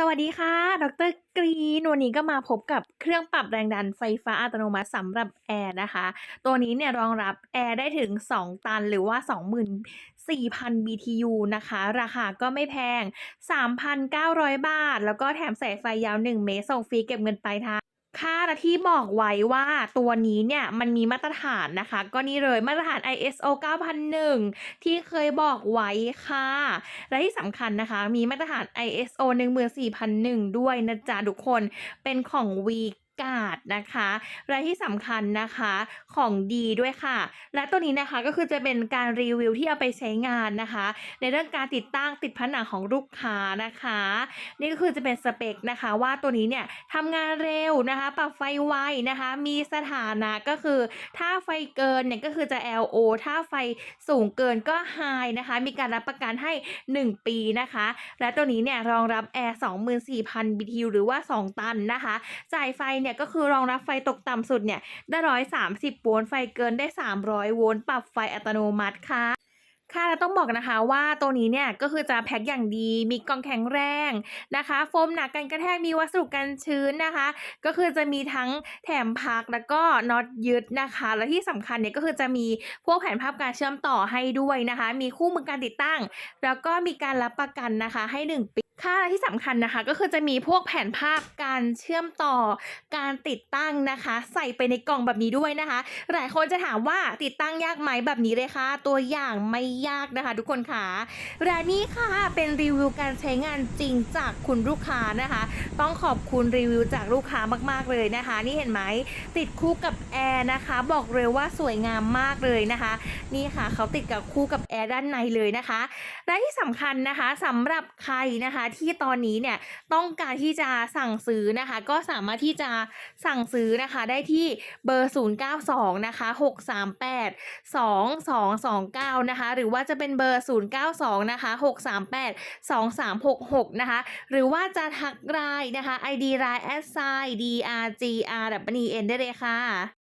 สวัสดีค่ะ ดรกรีน วันนี้ก็มาพบกับเครื่องปรับแรงดันไฟฟ้าอัตโนมัติสำหรับแอร์นะคะ ตัวนี้เนี่ยรองรับแอร์ได้ถึง 2 ตันหรือว่า 24,000 BTU นะคะ ราคาก็ไม่แพง 3,900 บาท แล้วก็แถมสายไฟยาว 1 เมตรส่งฟรีเก็บเงินปลายทาง ค่ะและที่บอกไว้ว่าตัวนี้เนี่ยมันมีมาตรฐานนะคะ ก็นี่เลยมาตรฐาน ISO 9001 ที่เคยบอกไว้ค่ะ และที่สำคัญนะคะ มีมาตรฐาน ISO 14001 ด้วยนะจ๊ะทุกคนเป็นของ V กาดนะคะและที่สำคัญนะคะของดีด้วยค่ะ และตัวนี้นะคะก็คือจะเป็นการรีวิวที่เอาไปใช้งานนะคะ ในเรื่องการติดตั้งติดผนังของลูกค้านะคะ นี่ก็คือจะเป็นสเปคนะคะว่าตัวนี้เนี่ยทำงานเร็วนะคะ ปรับไฟไวนะคะ มีสถานะก็คือถ้าไฟเกินเนี่ยก็คือจะ LO ถ้าไฟสูงเกินก็ High นะคะ มีการรับประกันให้ 1 ปีนะคะ และตัวนี้เนี่ยรองรับแอร์24,000 BTU หรือว่า 2 ตันนะคะ จ่ายไฟเนี่ยก็คือรองรับไฟตกต่ำสุดเนี่ยได้ร้อยสามสิบโวลต์ไฟเกินได้สามร้อยโวลต์ปรับไฟอัตโนมัติค่ะ ค่ะแล้วต้องบอกนะคะว่าตัวนี้เนี่ยก็คือจะแพ็คอย่างดี มีกล่องแข็งแรงนะคะ โฟมหนากันกระแทกมีวัสดุกันชื้นนะคะ ก็คือจะมีทั้งแถมพักแล้วก็น็อตยึดนะคะ และที่สำคัญเนี่ยก็คือจะมีพวกแผนภาพการเชื่อมต่อให้ด้วยนะคะ มีคู่มือการติดตั้ง แล้วก็มีการรับประกันนะคะให้ 1 ปีค่ะที่สำคัญนะคะก็คือจะมีพวกแผนภาพการเชื่อมต่อการติดตั้งนะคะ ใส่ไปในกล่องแบบนี้ด้วยนะคะ หลายคนจะถามว่าติดตั้งยากไหมแบบนี้เลยค่ะ ตัวอย่างไม่ยากนะคะ ทุกคนค่ะและนี่ค่ะเป็นรีวิวการใช้งานจริงจากคุณลูกค้านะคะ ต้องขอบคุณรีวิวจากลูกค้ามากๆเลยนะคะ นี่เห็นไหมติดคู่กับแอร์นะคะ บอกเลยว่าสวยงามมากเลยนะคะ นี่ค่ะเขาติดกับคู่กับแอร์ด้านในเลยนะคะและที่สำคัญนะคะสำหรับใครนะคะที่ตอนนี้เนี่ยต้องการที่จะสั่งซื้อนะคะ ก็สามารถที่จะสั่งซื้อนะคะได้ที่เบอร์ 092 นะคะ 638 2229 นะคะหรือว่าจะเป็นเบอร์ 092 นะคะ 638 2366 นะคะ หรือว่าจะทักไลน์นะคะ ID ไลน์ s i drgr w n ได้เลยค่ะ